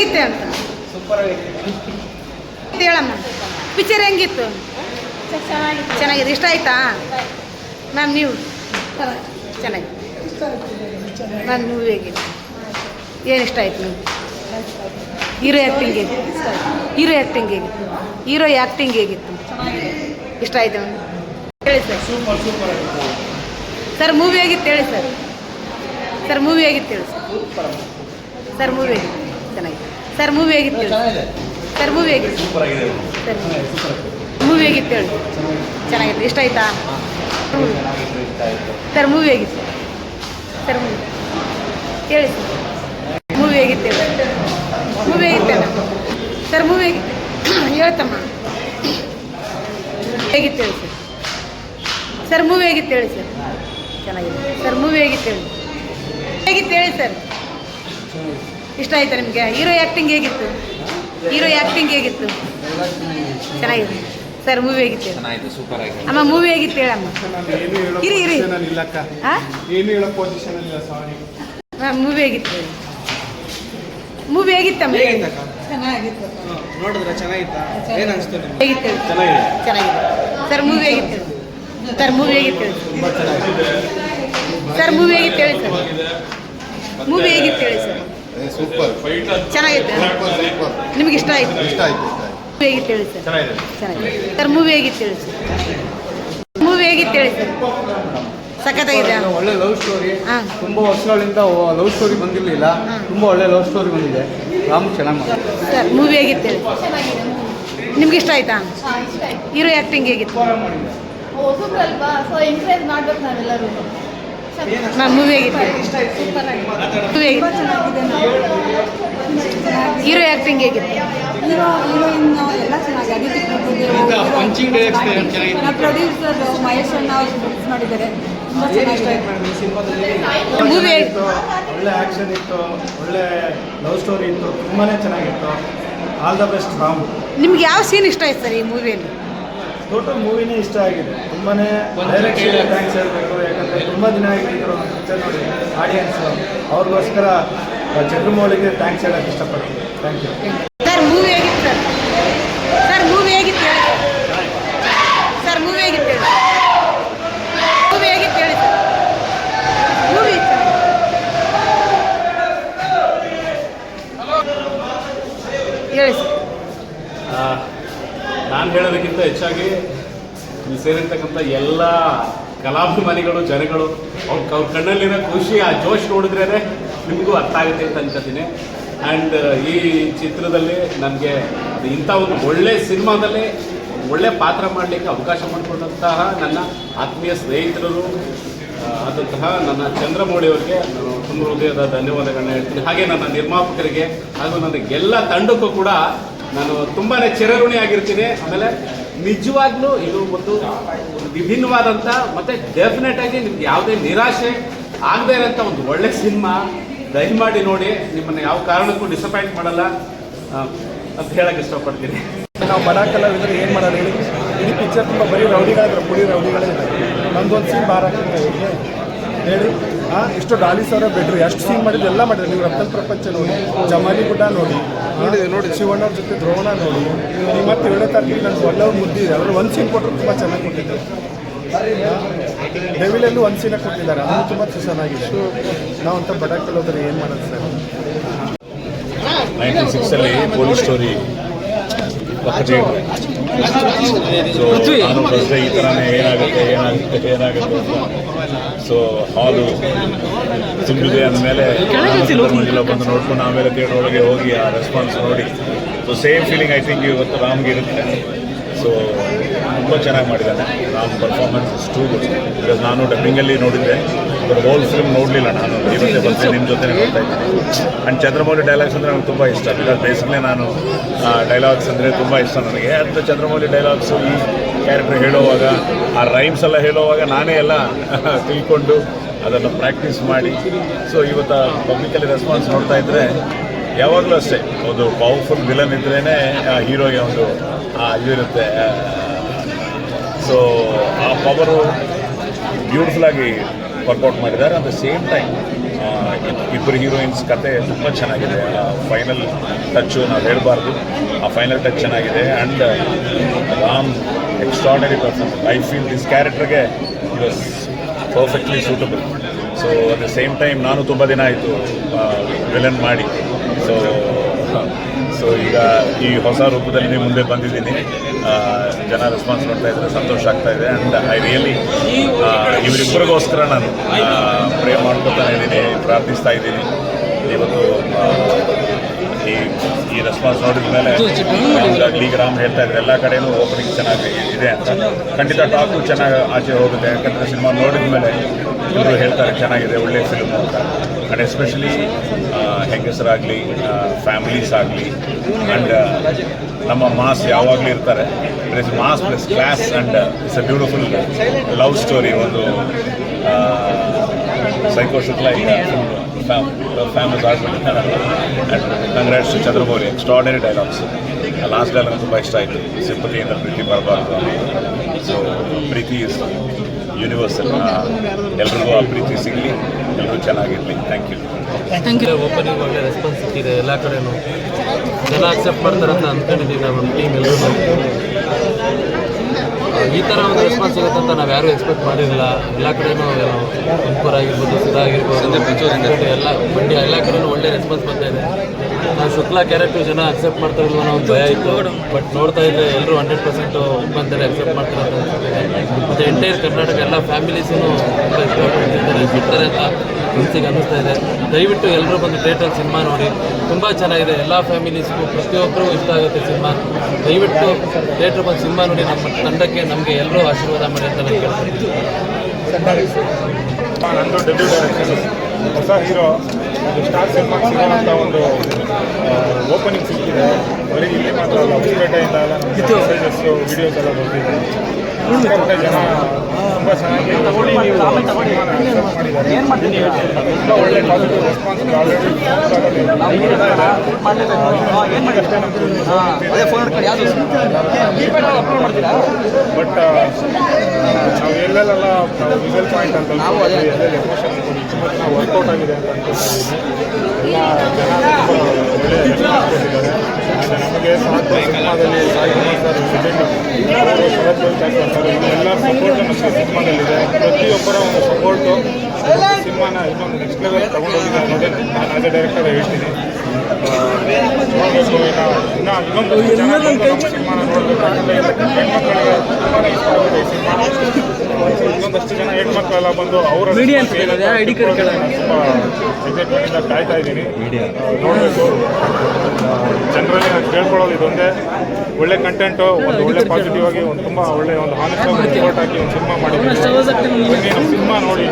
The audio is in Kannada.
ಹೇಗಿತ್ತು ಅಂತ? ಸೂಪರ್ ಹೇಳಮ್ಮ. ಪಿಕ್ಚರ್ ಹೆಂಗಿತ್ತು? ಚೆನ್ನಾಗಿದೆ. ಇಷ್ಟ ಆಯ್ತಾ? ಮ್ಯಾಮ್ ನೀವು. ಚೆನ್ನಾಗಿ ಮ್ಯಾಮ್ ಮೂವಿ ಹೇಗಿತ್ತು ಏನು ಇಷ್ಟ ಆಯ್ತು ನೀವು ಹೀರೋ ಆ್ಯಕ್ಟಿಂಗ್ ಹೇಗಿತ್ತು ಹೀರೋ ಆ್ಯಕ್ಟಿಂಗ್ ಹೇಗಿತ್ತು ಹೀರೋ ಆ್ಯಕ್ಟಿಂಗ್ ಹೇಗಿತ್ತು? ಇಷ್ಟ ಆಯ್ತು ಹೇಳಿ sir. Super super sir movie ಹೇಗಿತ್ತು ಹೇಳಿ ಸರ್? ಸರ್ ಮೂವಿ ಹೇಗಿತ್ತು ಹೇಳಿ ಸರ್? ಸೂಪರ್ ಸರ್ ಮೂವಿ ಹೇಗಿತ್ತು? ಚೆನ್ನಾಗಿದೆ. ಸರ್ ಮೂವಿ ಆಗಿತ್ತು ಸರ್ ಮೂವಿ ಆಗಿತ್ತು ಸೂಪರ್ ಆಗಿದೆ. ಸರ್ ಮೂವಿ ಆಗಿತ್ತು ಹೇಳಿ? ಚೆನ್ನಾಗಿತ್ತು. ಇಷ್ಟ ಆಯ್ತಾ ಸರ್ ಮೂವಿ ಆಗಿತ್ತು ಸರ್ ಮೂವಿ ಹೇಳಿ ಸರ್. ಮೂವಿ ಆಗಿತ್ತು ಹೇಳಿ? ಮೂವಿ ಆಗಿತ್ತು ಸರ್ ಮೂವಿ ಆಗಿತ್ತು ಹೇಳ್ತಮ್ಮ. ಹೇಗಿತ್ತು ಹೇಳಿ ಸರ್? ಸರ್ ಮೂವಿ ಹೇಗಿತ್ತು ಹೇಳಿ ಸರ್? ಚೆನ್ನಾಗಿದೆ. ಸರ್ ಮೂವಿ ಹೇಗಿತ್ತು ಹೇಳಿ? ಹೇಗಿತ್ತು ಹೇಳಿ ಸರ್? ಇಷ್ಟ ಆಯ್ತಾ ನಿಮಗೆ? ಹೀರೋ ಆ್ಯಕ್ಟಿಂಗ್ ಹೇಗಿತ್ತು? ಹೀರೋ ಆ್ಯಕ್ಟಿಂಗ್ ಹೇಗಿತ್ತು? ಚೆನ್ನಾಗಿದೆ. ಸರ್ ಮೂವಿ ಹೇಗಿತ್ತು? ಹೇಳಿ ಚೆನ್ನಾಗಿದೆ ಸೂಪರ್ ಆಗಿದೆ. ಅಮ್ಮ ಮೂವಿ ಹೇಗಿತ್ತು ಹೇಳಮ್ಮ ಇರಿ, ಇರಿ. ಹಾಂ ಏನು ಹೇಳೋ ಪೊಸಿಷನ್ ಇಲ್ಲ ಸಾರಿ ಮ್ಯಾಮ್ ಮೂವಿ ಹೇಗಿತ್ತು ಮೂವಿ ಹೇಗಿತ್ತಮ್ಮ ಚೆನ್ನಾಗಿತ್ತು. ನೋಡಿದ್ರೆ ಚೆನ್ನಾಗಿತ್ತಾ? ಏನು ಅನಿಸ್ತು ಹೇಗಿತ್ತು? ಚೆನ್ನಾಗಿದೆ. ಚೆನ್ನಾಗಿದೆ. ಸರ್ ಮೂವಿ ಹೇಗಿತ್ತು? ಸರ್ ಮೂವಿ ಹೇಗಿತ್ತು? ಸರ್ ಮೂವಿ ಹೇಗಿತ್ತು ಹೇಳಿ ಸರ್ ಮೂವಿ ಹೇಗಿತ್ತು ಹೇಳಿ ಸರ್ ಸೂಪರ್. ಚೆನ್ನಾಗಿತ್ತು. ನಿಮ್ಗೆ ಇಷ್ಟ ಆಯ್ತು? ಇಷ್ಟ ಆಯ್ತು ಮೂವಿ ಹೇಗಿತ್ತು ಹೇಳಿ ಸರ್ ಚೆನ್ನಾಗಿದೆ. ಸರ್ ಮೂವಿ ಹೇಗಿತ್ತು ಹೇಳಿ ಸರ್ ಮೂವಿ ಹೇಗಿತ್ತು ಹೇಳಿ ಸರ್ ಸಖತ್ತಾಗಿದೆ ಒಳ್ಳೆ ಲವ್ ಸ್ಟೋರಿ ತುಂಬಾ ತುಂಬ ವರ್ಷಗಳಿಂದ ಲವ್ ಸ್ಟೋರಿ ಬಂದಿರಲಿಲ್ಲ. ತುಂಬಾ ಒಳ್ಳೆ ಲವ್ ಸ್ಟೋರಿ ಬಂದಿದೆ. ರಾಮ್ ಚೆನ್ನಾಗಿ. ಸರ್ ಮೂವಿ ಹೇಗಿತ್ತು ಹೇಳಿ ಚೆನ್ನಾಗಿದೆ ನಿಮ್ಗೆ ಇಷ್ಟ ಆಯ್ತಾ? ಇಷ್ಟ ಆಯ್ತು. ಹೀರೋ ಆ್ಯಕ್ಟಿಂಗ್ ಹೇಗಿತ್ತು? ಸೊ ಎಂಕರೇಜ್ ಮಾಡ್ಬೇಕು ನಾವೆಲ್ಲರೂ. ಮ್ಯಾಮ್ ಮೂವಿ ಮೂವಿ ಚೆನ್ನಾಗಿದೆ. ಹೀರೋ ಆ್ಯಕ್ಟಿಂಗ್ ಹೇಗಿತ್ತು ಹೀರೋ ಹೀರೋಯಿನ್ ಎಲ್ಲ ಚೆನ್ನಾಗಿ ಅದಿತಿ. ಪ್ರೊಡ್ಯೂಸರ್ ಮಹೇಶ್ ಅಣ್ಣ ಅವರು ಮಿಕ್ಸ್ ಮಾಡಿದ್ದಾರೆ. ತುಂಬ ಚೆನ್ನಾಗಿದೆ. ಮೂವಿ ಒಳ್ಳೆ ಆ್ಯಕ್ಷನ್ ಇತ್ತು ಒಳ್ಳೆ ಲವ್ ಸ್ಟೋರಿ ಇತ್ತು ತುಂಬಾ ಚೆನ್ನಾಗಿತ್ತು. All the best Ram. ನಿಮ್ಗೆ ಯಾವ ಸೀನ್ ಇಷ್ಟ ಆಯ್ತು ಸರ್ ಈ ಮೂವಿಯಲ್ಲಿ ಟೋಟಲ್ ಮೂವಿನೇ ಇಷ್ಟ ಆಗಿದೆ. ತುಂಬಾ ಡೈರೆಕ್ಷನ್ ಥ್ಯಾಂಕ್ಸ್ ಹೇಳಬೇಕು, ಯಾಕಂದರೆ ತುಂಬ ದಿನ ಆಗಿದ್ರು ಪಿಕ್ಚರ್ ನೋಡಿ ಆಡಿಯನ್ಸ್ ಅವ್ರಿಗೋಸ್ಕರ ಚಂದ್ರಮೌಳಿಗೆ ಥ್ಯಾಂಕ್ಸ್ ಹೇಳೋಕ್ಕೆ ಇಷ್ಟಪಡ್ತೀನಿ. ಥ್ಯಾಂಕ್ ಯು ಸರ್ ಮೂವಿ ಹೇಗಿತ್ತು ಸರ್ ಸರ್ ಮೂವಿ ಹೇಗಿತ್ತು ಹೇಳಿ ಸರ್ ಮೂವಿ ಹೇಗಿತ್ತು ಹೇಳಿ ಮೂವಿ ಹೇಗಿತ್ತು ಹೇಳಿ ಸರ್ ಮೂವಿ ಹೇಳಿ ಸರ್ ನಾನು ಹೇಳೋದಕ್ಕಿಂತ ಹೆಚ್ಚಾಗಿ ಸೇರಿರ್ತಕ್ಕಂಥ ಎಲ್ಲ ಕಲಾಭಿಮಾನಿಗಳು, ಜನಗಳು, ಅವ್ರ ಅವ್ರ ಕಣ್ಣಲ್ಲಿರೋ ಖುಷಿ, ಆ ಜೋಶ್ ನೋಡಿದ್ರೇ ನಿಮಗೂ ಅರ್ಥ ಆಗುತ್ತೆ ಅಂತ ಅನ್ಕೋತೀನಿ. ಆ್ಯಂಡ್ ಈ ಚಿತ್ರದಲ್ಲಿ ನನಗೆ ಇಂಥ ಒಂದು ಒಳ್ಳೆ ಸಿನಿಮಾದಲ್ಲಿ ಒಳ್ಳೆ ಪಾತ್ರ ಮಾಡಲಿಕ್ಕೆ ಅವಕಾಶ ಮಾಡಿಕೊಂಡಂತಹ ನನ್ನ ಆತ್ಮೀಯ ಸ್ನೇಹಿತರು ಆದಂತಹ ನನ್ನ ಚಂದ್ರಮೌಳಿ ಅವರಿಗೆ ನಾನು ತುಂಬ ಹೃದಯದ ಧನ್ಯವಾದಗಳನ್ನ ಹೇಳ್ತೀನಿ. ಹಾಗೆ ನನ್ನ ನಿರ್ಮಾಪಕರಿಗೆ ಹಾಗೂ ನನ್ನ ಎಲ್ಲ ತಂಡಕ್ಕೂ ಕೂಡ ನಾನು ತುಂಬಾ ಚಿರಋಣಿ ಆಗಿರ್ತೀನಿ. ಆಮೇಲೆ ನಿಜವಾಗ್ಲೂ ಇದು ಒಂದು ವಿಭಿನ್ನವಾದಂಥ ಮತ್ತು ಡೆಫಿನೆಟ್ ಆಗಿ ನಿಮ್ಗೆ ಯಾವುದೇ ನಿರಾಶೆ ಆಗದೇ ಇರೋಂಥ ಒಂದು ಒಳ್ಳೆ ಸಿನಿಮಾ ದಯಮಾಡಿ ನೋಡಿ. ನಿಮ್ಮನ್ನು ಯಾವ ಕಾರಣಕ್ಕೂ ಡಿಸಪಾಯಿಂಟ್ ಮಾಡಲ್ಲ. ಅಂತ ಹೇಳಕ್ಕೆ ಇಷ್ಟಪಡ್ತೀನಿ. ನಾವು ಬಡ ಕಲಾವಿದರು ಏನು ಮಾಡೋದು ಹೇಳಿ? ಈ ಪಿಕ್ಚರ್ ತುಂಬ ಬರೀ ರೌಡಿಗಳಿದ್ರೆ ಪುಡಿ ರೌಡಿಗಳೇ ನಮ್ದೊಂದು ಸೀನ್ ಬಾರ ಹೇಳಿ. ಹಾಂ ಇಷ್ಟು ಡಾಲಿ ಸಾವಿರ ಬೆಡ್ರಿ ಎಷ್ಟು ಸೀನ್ ಮಾಡಿದ್ರು ಎಲ್ಲ ಮಾಡಿದ್ರು. ನೀವು ರಕ್ತ ಪ್ರಪಂಚ ನೋಡಿ ಜಮಾಲಿ ಗುಡ್ಡ ನೋಡಿ ನೋಡಿದೆ ನೋಡಿ ಶಿವಣ್ಣವ್ರ ಜೊತೆ ದ್ರೋಣ ನೋಡಿ. ನೀವು ಮತ್ತೆ ಏಳನೇ ತಾರೀಕಿಗೆ ನಾನು ಒಳ್ಳೆಯವ್ರು ಮುದ್ದಿ ಇದೆ. ಅವರು ಒಂದು ಸೀನ್ ಕೊಟ್ಟರು ತುಂಬ ಚೆನ್ನಾಗಿ ಕೊಟ್ಟಿದ್ದರು ಡೆವಿಲಲ್ಲೂ ಒಂದು ಸೀನ ಕೊಟ್ಟಿದ್ದಾರೆ. ಅದು ತುಂಬ ಚೆನ್ನಾಗಿದೆ ನಾವು ಅಂತ ಬಡ ಕಲಾವಿದರು ಏನು ಮಾಡೋದು ಸರ್? ನೈಂಟಿ ಸಿಕ್ಸಲ್ಲಿ ಪೊಲೀಸ್ ಸ್ಟೋರಿ ಸೊ ನಾನು ಫಸ್ಟ್ ಈ ಥರನೇ ಏನಾಗುತ್ತೆ ಏನಾಗುತ್ತೆ ಏನಾಗುತ್ತೆ ಅಂತ. ಸೊ ಹಾಲು ತುಂಬಿದೆ ಅಂದಮೇಲೆ ಮಂಜುಲ ಬಂದು ನೋಡ್ಕೊಂಡು ಆಮೇಲೆ ಥಿಯೇಟರ್ ಒಳಗೆ ಹೋಗಿ ಆ ರೆಸ್ಪಾನ್ಸ್ ನೋಡಿ. So same feeling I think ಇವತ್ತು ರಾಮ್ಗೆ ಇರುತ್ತೆ. ಸೊ ತುಂಬ ಚೆನ್ನಾಗಿ ಮಾಡಿದ್ದಾನೆ ನಾನು ಪರ್ಫಾರ್ಮೆನ್ಸ್ ಟೂ ಗುಡ್ ಬಿಕಾಸ್ ನಾನು ಡಬ್ಬಿಂಗಲ್ಲಿ ನೋಡಿದ್ದೆ. ಬಟ್ ಹೋಲ್ ಫಿಲ್ಮ್ ನೋಡಲಿಲ್ಲ ನಾನು. ಇವತ್ತೆ ಬರ್ತೀನಿ ನಿಮ್ಮ ಜೊತೆ ನೋಡ್ತಾ ಇದ್ದೀನಿ. ಆ್ಯಂಡ್ ಚಂದ್ರಮೌಳಿ ಡೈಲಾಗ್ಸ್ ಅಂದರೆ ನನಗೆ ತುಂಬ ಇಷ್ಟ. ಬಿಕಾಸ್ ಬೇಸಿಕಲಿ ನಾನು ಡೈಲಾಗ್ಸ್ ಅಂದರೆ ತುಂಬ ಇಷ್ಟ ನನಗೆ. ಅಂತ ಚಂದ್ರಮೌಳಿ ಡೈಲಾಗ್ಸು ಈ ಕ್ಯಾರೆಕ್ಟರ್ ಹೇಳುವಾಗ ಆ ರೈಮ್ಸ್ ಎಲ್ಲ ಹೇಳುವಾಗ ನಾನೇ ಎಲ್ಲ ತಿಳ್ಕೊಂಡು ಅದನ್ನು ಪ್ರಾಕ್ಟೀಸ್ ಮಾಡಿ. ಸೊ ಇವತ್ತು ಪಬ್ಲಿಕಲ್ಲಿ ರೆಸ್ಪಾನ್ಸ್ ನೋಡ್ತಾ ಇದ್ದರೆ ಯಾವಾಗಲೂ ಅಷ್ಟೇ. ಒಂದು ಪವರ್ಫುಲ್ ವಿಲನ್ ಇದ್ರೇ ಹೀರೋಗೆ ಒಂದು ಇದಿರುತ್ತೆ ಸೊ ಆ ಪವರು ಬ್ಯೂಟಿಫುಲ್ಲಾಗಿ ವರ್ಕೌಟ್ ಮಾಡಿದ್ದಾರೆ. ಅಟ್ ದ ಸೇಮ್ ಟೈಮ್ ಇಬ್ಬರು ಹೀರೋಯಿನ್ಸ್ ಕತೆ ತುಂಬ ಚೆನ್ನಾಗಿದೆ. ಫೈನಲ್ ಟಚ್ಚು ನಾವು ಹೇಳಬಾರ್ದು. ಆ ಫೈನಲ್ ಟಚ್ ಚೆನ್ನಾಗಿದೆ. And Ram extraordinary performance I feel this ಕ್ಯಾರೆಕ್ಟರ್ಗೆ was perfectly suitable so at the same time ನಾನು ತುಂಬ ದಿನ ಆಯಿತು ವಿಲನ್ ಮಾಡಿ. ಸೊ ಸೊ ಈಗ ಈ ಹೊಸ ರೂಪದಲ್ಲಿ ಮುಂದೆ ಬಂದಿದ್ದೀನಿ. ಆ, ಜನ ರೆಸ್ಪಾನ್ಸ್ ಮಾಡ್ತಾ ಇದ್ದಾರೆ, ಸಂತೋಷ ಆಗ್ತಾ ಇದೆ. ಆ್ಯಂಡ್ ಐ ರಿಯಲಿ ಇವರಿಬ್ಬರಿಗೋಸ್ಕರ ನಾನು ಪ್ರೇ ಮಾಡ್ಕೊತಾನೆ ಇದ್ದೀನಿ, ಪ್ರಾರ್ಥಿಸ್ತಾ ಇದ್ದೀನಿ. ಇವತ್ತು ಈ ಈ ರೆಸ್ಪಾನ್ಸ್ ನೋಡಿದ ಮೇಲೆ ಈಗ ರಾಮ್ ಹೇಳ್ತಾ ಇದ್ದಾರೆ ಎಲ್ಲ ಕಡೆನೂ ಓಪನಿಂಗ್ ಚೆನ್ನಾಗಿ ಇದೆ ಅಂತ. ಖಂಡಿತ ಟಾಕು ಚೆನ್ನಾಗಿ ಆಚೆ ಹೋಗುತ್ತೆ. ಯಾಕಂದರೆ ಸಿನಿಮಾ ನೋಡಿದ ಮೇಲೆ ಎಲ್ಲರೂ ಹೇಳ್ತಾರೆ ಚೆನ್ನಾಗಿದೆ ಒಳ್ಳೆಯ ಫಿಲ್ಮ್ ಅಂತ. ಆ್ಯಂಡ್ ಎಸ್ಪೆಷಲಿ ಹೆಂಗಸರಾಗಲಿ ಫ್ಯಾಮಿಲೀಸ್ ಆಗಲಿ ಆ್ಯಂಡ್ ನಮ್ಮ ಮಾಸ್ ಯಾವಾಗಲೂ ಇರ್ತಾರೆ. Is mass plus class and it's a beautiful love story ಒಂದು ಸೈಕೋ ಶುಕ್ಲ ಫ್ಯಾಮಿಸ್ ಆಗ್ಬಿಟ್ಟು congrats Chandramouli extraordinary dialogues last dialogue ತುಂಬ ಇಷ್ಟ ಆಯಿತು ಸಿಂಪತಿಯಿಂದ ಪ್ರೀತಿ ಬರಬಾರ್ದು ಸೊ ಪ್ರೀತಿ ಇಸ್ ಯೂನಿವರ್ಸಲ್ ಎಲ್ರಿಗೂ ಆ ಪ್ರೀತಿ ಸಿಗಲಿ ಎಲ್ಲರೂ ಚೆನ್ನಾಗಿರಲಿ. ಥ್ಯಾಂಕ್ ಯು ಓಪನಿಂಗ್ ಒಳ್ಳೆ ರೆಸ್ಪಾನ್ಸ್ ಸಿಕ್ಕಿದೆ ಎಲ್ಲ ಕಡೆನೂ. ಜನ ಅಕ್ಸೆಪ್ಟ್ ಮಾಡ್ತಾರೆ ಅಂತ ಅಂದ್ಕೊಂಡಿದ್ದೀವಿ ನಮ್ಮ ಟೀಮ್ ಎಲ್ಲರೂ ಈ ಥರ ಒಂದು ರೆಸ್ಪಾನ್ಸ್ ಸಿಗುತ್ತೆ ಅಂತ ನಾವು ಯಾರೂ ಎಕ್ಸ್ಪೆಕ್ಟ್ ಮಾಡಿರಲಿಲ್ಲ ಎಲ್ಲ ಕಡೆನೂ ತುಮಕೂರು ಆಗಿರ್ಬೋದು ಸುಧಾ ಆಗಿರ್ಬೋದು ಎಲ್ಲ ಮಂಡ್ಯ ಎಲ್ಲ ಕಡೆನೂ ಒಳ್ಳೆ ರೆಸ್ಪಾನ್ಸ್ ಬರ್ತಾ ಇದೆ. ನಾವು ಶುಕ್ಲಾ ಕ್ಯಾರೆಕ್ಟರ್ ಜನ ಅಕ್ಸೆಪ್ಟ್ ಮಾಡ್ತಾ ಅನ್ನೋ ಒಂದು ಭಯ ಇತ್ತು. ಬಟ್ ನೋಡ್ತಾ ಇದ್ರೆ ಎಲ್ಲರೂ ಹಂಡ್ರೆಡ್ ಪರ್ಸೆಂಟ್ ಬಂದರೆ ಅಕ್ಸೆಪ್ಟ್ ಮಾಡ್ತಾರೆ ಅಂತ ಮತ್ತು ಎಂಟೈರ್ ಕರ್ನಾಟಕ ಎಲ್ಲ ಫ್ಯಾಮಿಲೀಸೂ ತುಂಬ ಇಷ್ಟಪಡ್ತಿದ್ದಾರೆ ಬಿಡ್ತಾರೆ ಅಂತ. ಮನಸ್ಸಿಗೆ ಅನ್ನಿಸ್ತಾ ಇದೆ. ದಯವಿಟ್ಟು ಎಲ್ಲರೂ ಬಂದು ಥಿಯೇಟರ್ ಸಿನಿಮಾ ನೋಡಿ. ತುಂಬ ಚೆನ್ನಾಗಿದೆ. ಎಲ್ಲ ಫ್ಯಾಮಿಲೀಸ್ಗೂ ಪ್ರತಿಯೊಬ್ಬರೂ ಇಷ್ಟ ಆಗುತ್ತೆ ಸಿನಿಮಾ. ದಯವಿಟ್ಟು ಥಿಯೇಟ್ರ್ ಬಂದು ಸಿನಿಮಾ ನೋಡಿ. ನಮ್ಮ ತಂಡಕ್ಕೆ ನಮಗೆ ಎಲ್ಲರೂ ಆಶೀರ್ವಾದ ಮಾಡಿ ಅಂತ ನಾನು ಕೇಳ್ತೀನಿ. ನಂದು ಡೆಬ್ಯೂ ಡೈರೆಕ್ಷನ್ ಹೊಸ ಹೀರೋ ಒಂದು ಸ್ಟಾರ್ ಸಿನಿಮಾ ಸಿಗೋಂಥ ಒಂದು ಓಪನಿಂಗ್ ಸಿಕ್ಕಿದೆ. ಬರೀ ಇಲ್ಲಿ ಮಾತ್ರ ಅಲ್ಲ ಹೊಸಪೇಟೆಯಿಂದ ಎಲ್ಲ ಮೆಸೇಜಸ್ಸು ವಿಡಿಯೋಸ್ ಎಲ್ಲ ಬರ್ತಿದೆ. ಒಳ್ಳೆ ಪಾಸಿಟಿವ್ ರೆಸ್ಪಾನ್ಸ್ ಆಲ್ರೆಡಿ ಬಟ್ ನಾವು ಎಲ್ಲೆಲ್ಲ ವಿಸಲ್ ಪಾಯಿಂಟ್ ಅಂತ ನಾವು ಎಲ್ಲೆಲ್ಲಿ ಎಮೋಷನ್ ವರ್ಕೌಟ್ ಆಗಿದೆ ಅಂತ ಎಲ್ಲ ಜನ ತುಂಬ ಒಳ್ಳೆ ರೆಸ್ಪಾನ್ಸ್ ಕೊಟ್ಟಿದ್ದಾರೆ ಮತ್ತು ನಮಗೆ ಸಾಕು ಸಿನಿಮಾದಲ್ಲಿ ಸಾಯಿ ಕುಮಾರ್ ಸರ್ ಇವರೆಲ್ಲರ ಸಪೋರ್ಟ್ ನಮಗೆ ಸಿನಿಮಾದಲ್ಲಿದೆ. ಪ್ರತಿಯೊಬ್ಬರ ಒಂದು ಸಪೋರ್ಟು ಸಿನಿಮಾನ ಇನ್ನೊಂದು ನೆಕ್ಸ್ಟ್ ಲೆವೆಲ್ ತಗೊಂಡೋಗಿದೆ ಅನ್ನೋದೇ ನಾನು ಆಸ್ ಡೈರೆಕ್ಟರ್ ಹೇಳ್ತೀನಿ. ನೋಡ್ಬೇಕು ಇನ್ನು ಇನ್ನು ಇನ್ನೊಂದು ಯಾಕಂದರೆ ಹೆಣ್ಮಕ್ಳಿಗೆ ತುಂಬಾ ಇಷ್ಟ ಆಗುತ್ತೆ ಈ ಸಿನಿಮಾ ಇನ್ನೊಂದಷ್ಟು ಜನ ಹೆಣ್ಮಕ್ಳೆಲ್ಲ ಬಂದು ಅವರ ತುಂಬ ಎಕ್ಸೈಟ್ಮೆಂಟಿಂದ ಕಾಯ್ತಾ ಇದ್ದೀನಿ ನೋಡಬೇಕು ಜನರಲ್ಲಿ ನಾನು ಕೇಳ್ಕೊಳ್ಳೋದು ಇದೊಂದೇ. ಒಳ್ಳೆ ಕಂಟೆಂಟು ಒಂದು ಒಳ್ಳೆ ಪಾಸಿಟಿವ್ ಆಗಿ ಒಂದು ತುಂಬ ಒಳ್ಳೆ ಒಂದು ಆಗಿ ರಿಪೋರ್ಟ್ ಹಾಕಿ ಒಂದು ಸಿನಿಮಾ ಮಾಡಿದ್ದೀನಿ ಬನ್ನಿ ನಮ್ಮ ಸಿನಿಮಾ ನೋಡಿ.